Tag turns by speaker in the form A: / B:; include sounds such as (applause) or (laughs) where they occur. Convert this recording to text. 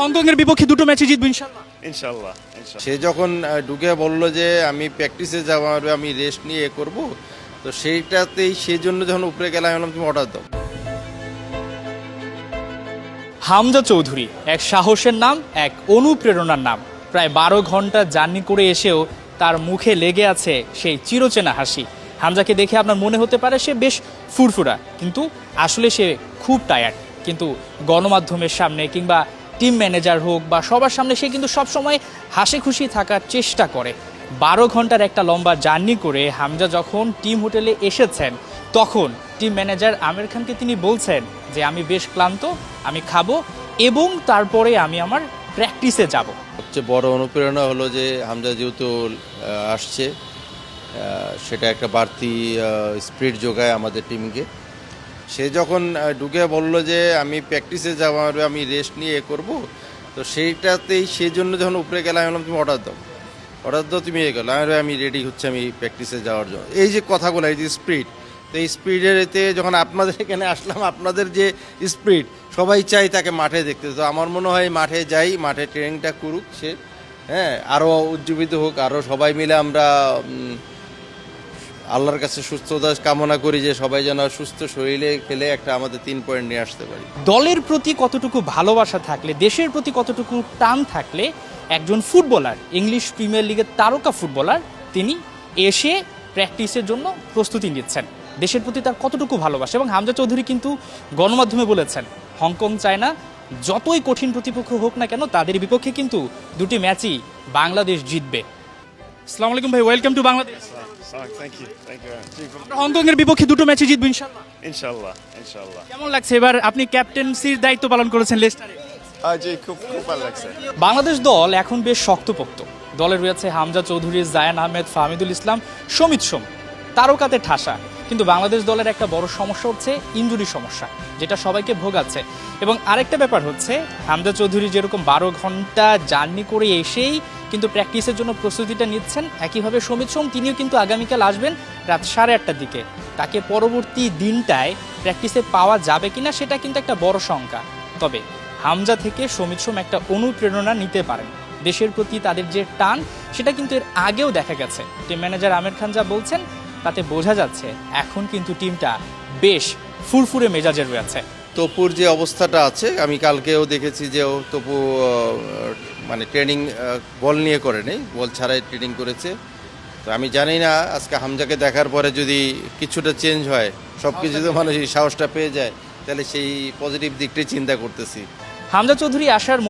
A: হংকংয়ের বিপক্ষে দুটো ম্যাচে জিতবো ইনশাল্লাহ
B: সে যখন ঢুকে বলল যে আমি প্র্যাকটিসে যাব আমি রেস্ট নিয়ে এ করব তো সেইটাতেই সেই জন্য যখন উপরে গেলাম আমি তুমি অর্ডার দাও।
A: হামজা চৌধুরী এক সাহসের নাম এক অনুপ্রেরণার নাম। প্রায় বারো ঘণ্টা জার্নি করে এসেও তার মুখে লেগে আছে সেই চিরচেনা হাসি। হামজাকে দেখে আপনার মনে হতে পারে সে বেশ ফুরফুরা কিন্তু আসলে সে খুব টায়ার্ড কিন্তু গণমাধ্যমের সামনে কিংবা টিম ম্যানেজার হোক বা সবার সামনে সে কিন্তু সবসময় হাসি খুশি থাকার চেষ্টা করে। বারো ঘণ্টার একটা লম্বা জার্নি করে হামজা যখন টিম হোটেলে এসেছেন, তখন টিম ম্যানেজার আমির খানকে তিনি বলছেন যে, আমি বেশ ক্লান্ত, আমি খাব এবং তারপরে আমি আমার প্র্যাকটিসে যাব।
B: সবচেয়ে বড় অনুপ্রেরণা হলো যে, হামজা যেহেতু আসছে সেটা একটা বাড়তি স্পিড যোগায় আমাদের টিমকে। সে যখন ঢুকে বলল যে আমি প্র্যাকটিসে যাব আমি রেস্ট নিয়ে এ করব, তো সেইটাতেই সেই জন্য যখন উপরে গেলাম, আমি বললাম, তুমি অর্ডার দাও। অর্ডার দাও, তুমি এ গেলো আমি আমি রেডি হচ্ছে, আমি প্র্যাকটিসে যাওয়ার জন্য। এই যে কথাগুলো, এই যে স্পিড তো এই স্পিডের এতে যখন আপনাদের (laughs) এখানে আসলাম, আপনাদের যে স্পিড সবাই চাই তাকে মাঠে দেখতে। তো আমার মনে হয় মাঠে যাই, মাঠে ট্রেনিংটা করুক সে। হ্যাঁ আরও উজ্জীবিত হোক আরও সবাই মিলে আমরা আল্লাহর কাছে সুস্থতা কামনা করি যে সবাই যেন সুস্থ শরীরে খেলে একটা আমাদের তিন পয়েন্ট নিয়ে আসতে পারি।
A: দলের প্রতি কতটুকু ভালোবাসা থাকলে, দেশের প্রতি কতটুকু টান থাকলে একজন ফুটবলার, ইংলিশ প্রিমিয়ার লিগের তারকা ফুটবলার, তিনি এসে প্র্যাকটিসের জন্য প্রস্তুতি নিচ্ছেন। দেশের প্রতি তার কতটুকু ভালোবাসা? এবং হামজা চৌধুরী কিন্তু গণমাধ্যমে বলেছেন, হংকং চায় না যতই কঠিন প্রতিপক্ষ হোক না কেন, তাদের বিপক্ষে কিন্তু দুটি ম্যাচই বাংলাদেশ জিতবে। আসসালামু আলাইকুম ভাই, welcome to Bangladesh.
C: Thank you thank you
A: হংকংয়ের বিপক্ষে দুটো ম্যাচে জিতবো কেমন লাগছে এবার? আপনি ক্যাপ্টেন্সির দায়িত্ব পালন করেছেন লেস্টারে।
C: জি খুব খুব ভালো লাগছে।
A: বাংলাদেশ দল এখন বেশ শক্তপোক্ত। দলে রয়েছে হামজা চৌধুরী জায়ান আহমেদ ফাহমিদুল ইসলাম সমিত সোম তারকাতে ঠাসা। কিন্তু বাংলাদেশ দলের একটা বড় সমস্যা হচ্ছে ইঞ্জুরি সমস্যা যেটা সবাইকে ভোগাচ্ছে। এবং আরেকটা ব্যাপার হচ্ছে হামজা চৌধুরী যেরকম বারো ঘণ্টা জার্নি করে এসেই কিন্তু প্র্যাকটিসের জন্য প্রস্তুতিটা নিচ্ছেন। একইভাবে সমিত সোম, তিনিও কিন্তু আগামীকাল আসবেন রাত সাড়ে আটটার দিকে। তাকে পরবর্তী দিনটায় প্র্যাকটিসে পাওয়া যাবে কিনা সেটা কিন্তু একটা বড় শঙ্কা। তবে হামজা থেকে সমিত সোম একটা অনুপ্রেরণা নিতে পারেন। দেশের প্রতি তাদের যে টান, সেটা কিন্তু এর আগেও দেখা গেছে। টিম ম্যানেজার আমির খান যা বলছেন, তাতে বোঝা যাচ্ছে এখন কিন্তু টিমটা বেশ ফুরফুরে মেজাজের রয়েছে।
B: তপুর যে অবস্থাটা আছে, আমি কালকেও দেখেছি যে ও তপু মানে ট্রেনিং বল নিয়ে করে নেই, বল ছাড়াই ট্রেনিং করেছে। তো আমি জানি না, আজকে হামজাকে দেখার পরে যদি কিছুটা চেঞ্জ হয়, সব কিছু তো মানুষ সাহসটা পেয়ে যায়, তাহলে সেই পজিটিভ দিকটাই চিন্তা করতেছি।
A: হামজা চৌধুরী আসার